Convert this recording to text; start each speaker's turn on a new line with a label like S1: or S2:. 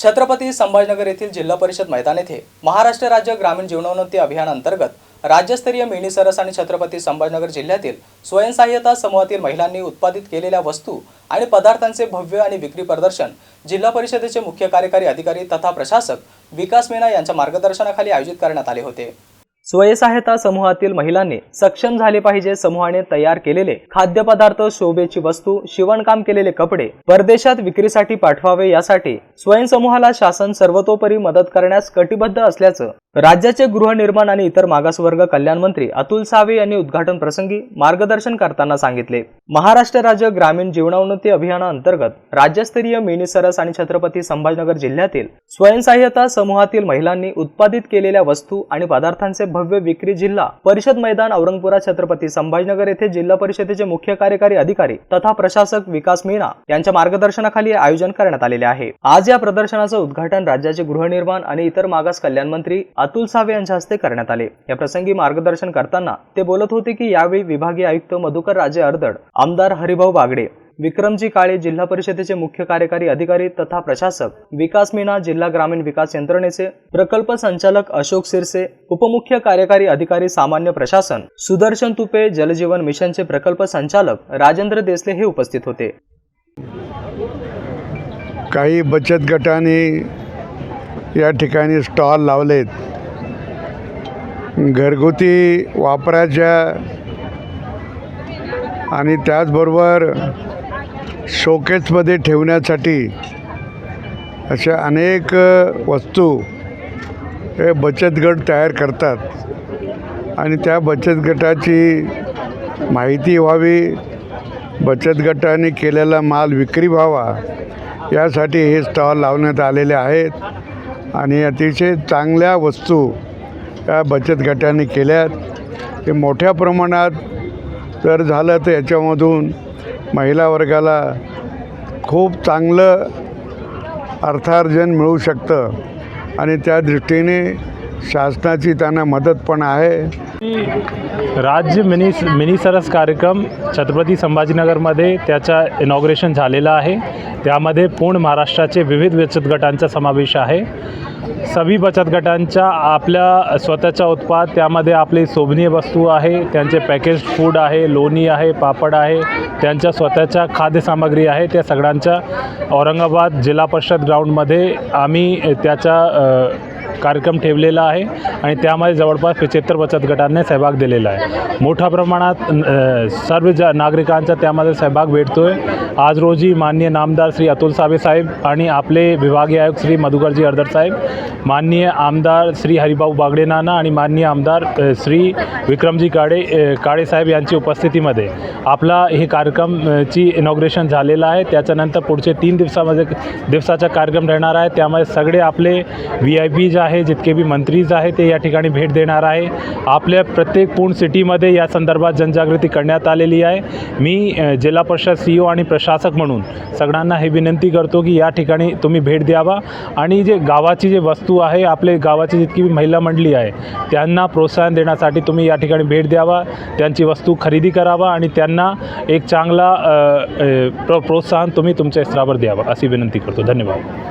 S1: छत्रपती संभाजनगर येथील जिल्हा परिषद मैदान येथे महाराष्ट्र राज्य ग्रामीण जीवनोन्नती अभियान अंतर्गत राज्यस्तरीय मिनी सरस आणि छत्रपती संभाजनगर जिल्ह्यातील स्वयंसहाय्यता समूहातील महिलांनी उत्पादित केलेल्या वस्तू आणि पदार्थांचे भव्य आणि विक्री प्रदर्शन जिल्हा परिषदेचे मुख्य कार्यकारी अधिकारी तथा प्रशासक विकास मेना यांच्या मार्गदर्शनाखाली आयोजित करण्यात आले होते. स्वयंसहायता समूहातील महिलांनी सक्षम झाले पाहिजे समूहाने तयार केलेले खाद्यपदार्थ शोभेची वस्तू शिवणकाम केलेले कपडे परदेशात विक्रीसाठी पाठवावे यासाठी स्वयंसमूहाला शासन सर्वतोपरी मदत करण्यास कटिबद्ध असल्याचं राज्याचे गृहनिर्माण आणि इतर मागासवर्ग कल्याण मंत्री अतुल सावे यांनी उद्घाटन प्रसंगी मार्गदर्शन करताना सांगितले. महाराष्ट्र राज्य ग्रामीण जीवनोन्नती अभियानाअंतर्गत राज्यस्तरीय मिनीसरस आणि छत्रपती संभाजीनगर जिल्ह्यातील स्वयंसहाय्यता समूहातील महिलांनी उत्पादित केलेल्या वस्तू आणि पदार्थांचे भव्य विक्री जिल्हा परिषद मैदान औरंगपुरा छत्रपती संभाजीनगर येथे जिल्हा परिषदेचे मुख्य कार्यकारी अधिकारी तथा प्रशासक विकास मीणा यांच्या मार्गदर्शनाखाली आयोजन करण्यात आलेले आहे. आज या प्रदर्शनाचं उद्घाटन राज्याचे गृहनिर्माण आणि इतर मागास कल्याण मंत्री अतुल सावे यांच्या हस्ते करण्यात आले. या प्रसंगी मार्गदर्शन करताना ते बोलत होते की यावेळी विभागीय आयुक्त मधुकर राजे अर्दड आमदार हरिभाऊ बागडे विक्रमजी काळे जिल्हा परिषदेचे मुख्य कार्यकारी अधिकारी तथा प्रशासक विकास मीना जिल्हा ग्रामीण विकास यंत्रणेचे प्रकल्प संचालक अशोक सिरसे उपमुख्य कार्यकारी अधिकारी सामान्य प्रशासन सुदर्शन तुपे जलजीवन मिशनचे प्रकल्प संचालक राजेंद्र देसले हे उपस्थित होते.
S2: काही बचत गटाने या ठिकाणी स्टॉल लावलेत. घरगुती वापराच्या आणि त्याचबरोबर शोकेसमध्ये ठेवण्यासाठी अशा अनेक वस्तू हे बचत गट तयार करतात. आणि त्या बचत गटाची माहिती व्हावी बचत गटाने केलेला माल विक्री व्हावा यासाठी हे स्टॉल लावण्यात आलेले आहेत. आणि अतिशय चांगल्या वस्तू या बचत गटाने केल्यात. हे मोठ्या प्रमाणात जर झालं तर याच्यामधून महिला वर्गाला खूप चांगलं अर्थार्जन मिळू शकतं. आणि त्या दृष्टीने शासनाची त्यांना मदत पण आहे.
S3: राज्य मिनी मिनी सरस कार्यक्रम छत्रपती संभाजीनगरमध्ये त्याचा इनॉग्रेशन झालेला आहे. त्यामध्ये पूर्ण महाराष्ट्राचे विविध बचत गटांचा समावेश आहे. सभी बचत गटांच्या आपल्या स्वतःचा उत्पाद त्यामध्ये आपली शोभनीय वस्तू आहे त्यांचे पॅकेज फूड आहे लोणी आहे पापड आहे त्यांच्या स्वतःच्या खाद्यसामग्री आहे. त्या सगळ्यांच्या औरंगाबाद जिल्हा परिषद ग्राउंडमध्ये आम्ही त्याच्या कार्यक्रम ठेवलेला आहे आणि त्यामध्ये जवळपास पिचेत्तर बचत गटांनी सहभाग दिलेला आहे. मोठ्या प्रमाणात सर्व ज नागरिकांचा त्यामध्ये सहभाग भेटतो आहे आज रोजी माननीय नामदार श्री अतुल सावे साहेब आणि आपले विभागीय आयुक्त श्री मधुकरजी अर्दर साहेब माननीय आमदार श्री हरिभाऊ बागडे नाना आणि माननीय आमदार श्री विक्रमजी काळे काळे साहेब यांची उपस्थितीमध्ये आपला हे कार्यक्रम ची इनॉग्रेशन झालेलं आहे. त्याच्यानंतर पुढचे तीन दिवसामध्ये दिवसाचा कार्यक्रम राहणार आहे. त्यामध्ये सगळे आपले व्ही आय पी जे आहे जितके बी मंत्रीज आहे ते या ठिकाणी भेट देणार आहे. आपल्या प्रत्येक पूर्ण सिटीमध्ये या संदर्भात जनजागृती करण्यात आलेली आहे. मी जिल्हा परिषद सी ओ आणि प्रशासक म्हणून सगळ्यांना हे विनंती करतो की या ठिकाणी तुम्ही भेट द्यावा. आणि जे गावाची जे वस्तू आहे आपले गावाची जितकी बी महिला मंडळी आहे त्यांना प्रोत्साहन देण्यासाठी तुम्ही या ठिकाणी भेट द्यावा. त्यांची वस्तू खरेदी करावा आणि त्यांना एक चांगला प्रो प्रोत्साहन तुम्ही तुमच्या स्तरावर द्यावा अशी विनंती करतो. धन्यवाद.